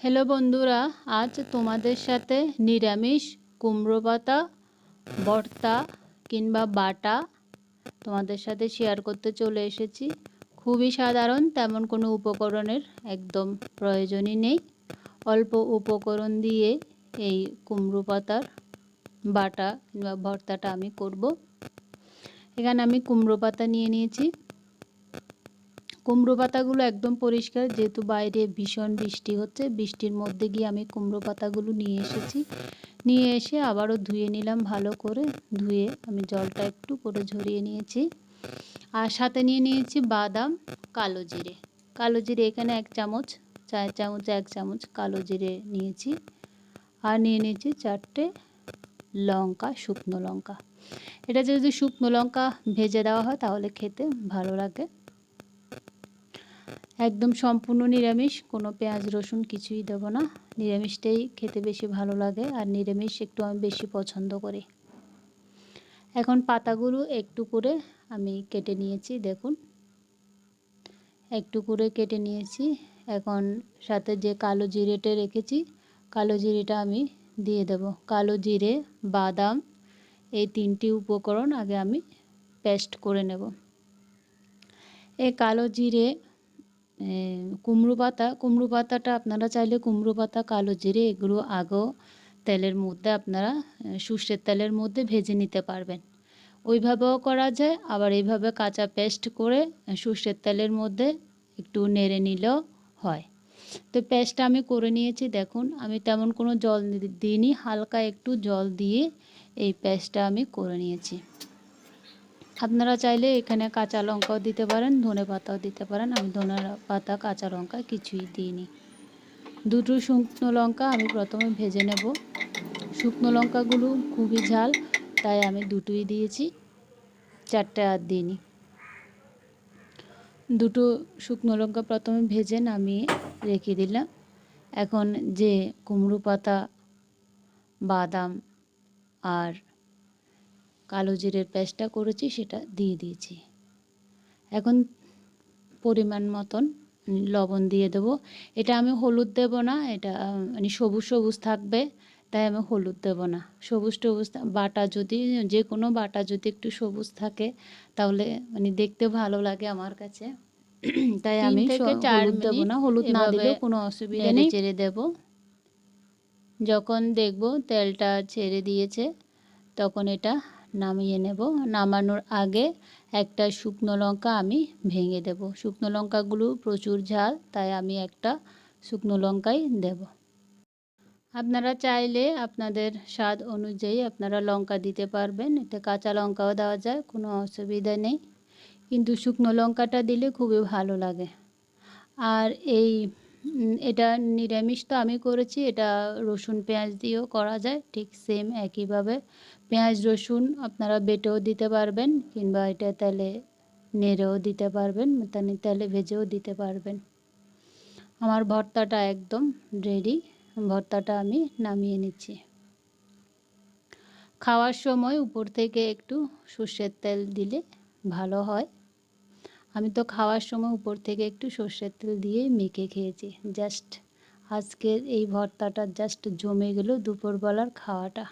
Hello বন্ধুরা, আজ তোমাদের সাথে নিরামিষ কুমড়ো পাতা, ভর্তা কিংবা বাটা তোমাদের সাথে শেয়ার করতে চলে এসেছি। খুবই সাধারণ, তেমন কোনো উপকরণের একদম প্রয়োজনই নেই। অল্প উপকরণ দিয়ে এই কুমড়ো পাতার বাটা কিংবা ভর্তাটা আমি করব। এখানে আমি কুমড়ো পাতা নিয়ে নিয়েছি। কুমড়ো পাতাগুলো একদম পরিষ্কার, যেহেতু বাইরে ভীষণ বৃষ্টি হচ্ছে, বৃষ্টির মধ্যে গিয়ে আমি কুমড়ো পাতাগুলো নিয়ে এসেছি। নিয়ে এসে আবারও ধুয়ে নিলাম ভালো করে, ধুয়ে আমি জলটা একটু করে ঝরিয়ে নিয়েছি। আর সাথে নিয়ে নিয়েছি বাদাম, কালো জিরে। কালো জিরে এখানে এক চামচ চার চামচ, এক চামচ কালো জিরে নিয়েছি। আর নিয়ে নিয়েছি চারটে লঙ্কা, শুকনো লঙ্কা। এটা যদি শুকনো লঙ্কা ভেজে দেওয়া হয় তাহলে খেতে ভালো লাগে। একদম সম্পূর্ণ নিরামিষ, কোনো পেঁয়াজ, রসুন কিছুই দেব না। নিরামিষটাই খেতে বেশি ভালো লাগে আর নিরামিষ একটু আমি বেশি পছন্দ করি। এখন পাতাগুলো একটু করে আমি কেটে নিয়েছি, দেখুন। একটু করে কেটে নিয়েছি। এখন সাথে যে কালো জিরেটা রেখেছি, কালো জিরেটা আমি দিয়ে দেব। কালো জিরে, বাদাম, এই তিনটি উপকরণ আগে আমি পেস্ট করে নেব। এই কালো জিরে কুমড়ো পাতা, কুমড়ো পাতাটা আপনারা চাইলে কুমড়ো পাতা, কালো জিরে এগুলো আগেও তেলের মধ্যে আপনারা সর্ষের তেলের মধ্যে ভেজে নিতে পারবেন। ওইভাবেও করা যায়, আবার এইভাবে কাঁচা পেস্ট করে সর্ষের তেলের মধ্যে একটু নেড়ে নিলেও হয়। তো পেস্টটা আমি করে নিয়েছি, দেখুন, আমি তেমন কোনো জল দিইনি, হালকা একটু জল দিয়ে এই পেস্টটা আমি করে নিয়েছি। আপনারা চাইলে এখানে কাঁচা লঙ্কাও দিতে পারেন, ধনে পাতাও দিতে পারেন। আমি ধনে পাতা, কাঁচা লঙ্কা কিছুই দিইনি। দুটো শুকনো লঙ্কা আমি প্রথমে ভেজে নেব। শুকনো লঙ্কাগুলো খুবই ঝাল, তাই আমি দুটোই দিয়েছি, চারটে আর দিইনি। দুটো শুকনো লঙ্কা প্রথমে ভেজে নামিয়ে রেখে দিলাম। এখন যে কুমড়ো পাতা, বাদাম আর কালো জিরের পেস্টটা করেছি সেটা দিয়ে দিয়েছি। এখন পরিমাণ মতন লবণ দিয়ে দেবো। এটা আমি হলুদ দেব না এটা মানে সবুজ সবুজ থাকবে তাই আমি হলুদ দেব না। সবুজ টবুজ বাটা যদি যে কোনো বাটা যদি একটু সবুজ থাকে তাহলে মানে দেখতে ভালো লাগে আমার কাছে। তাই আমি হলুদ দেবো না হলুদ না দিলেও কোনো অসুবিধা নেই। ছেড়ে দেব। যখন দেখব তেলটা ছেড়ে দিয়েছে তখন এটা নামিয়ে নেব। নামানোর আগে একটা শুকনো লঙ্কা আমি ভেঙে দেব। শুকনো লঙ্কাগুলো প্রচুর ঝাল, তাই আমি একটা শুকনো লঙ্কাই দেব। আপনারা চাইলে আপনাদের স্বাদ অনুযায়ী আপনারা লঙ্কা দিতে পারবেন। এতে কাঁচা লঙ্কাও দেওয়া যায়, কোনো অসুবিধা নেই। কিন্তু শুকনো লঙ্কাটা দিলে খুবই ভালো লাগে। আর এই এটা নিরামিষ তো আমি করেছি, এটা রসুন পেঁয়াজ দিয়েও করা যায়, ঠিক সেম একইভাবে পেঁয়াজ, রসুন আপনারা বেটেও দিতে পারবেন কিংবা এটা তেলে নেড়েও দিতে পারবেন মানে তেলে ভেজেও দিতে পারবেন। আমার ভর্তাটা একদম রেডি ভর্তাটা আমি নামিয়ে নিচ্ছি। খাওয়ার সময় উপর থেকে একটু সর্ষের তেল দিলে ভালো হয়। আমি তো খাওয়ার সময় উপর থেকে একটু সর্ষের তেল দিয়ে মেখে খেয়েছি। জাস্ট আজকের এই ভর্তাটা জাস্ট জমে গেল দুপুরবেলার খাওয়াটা।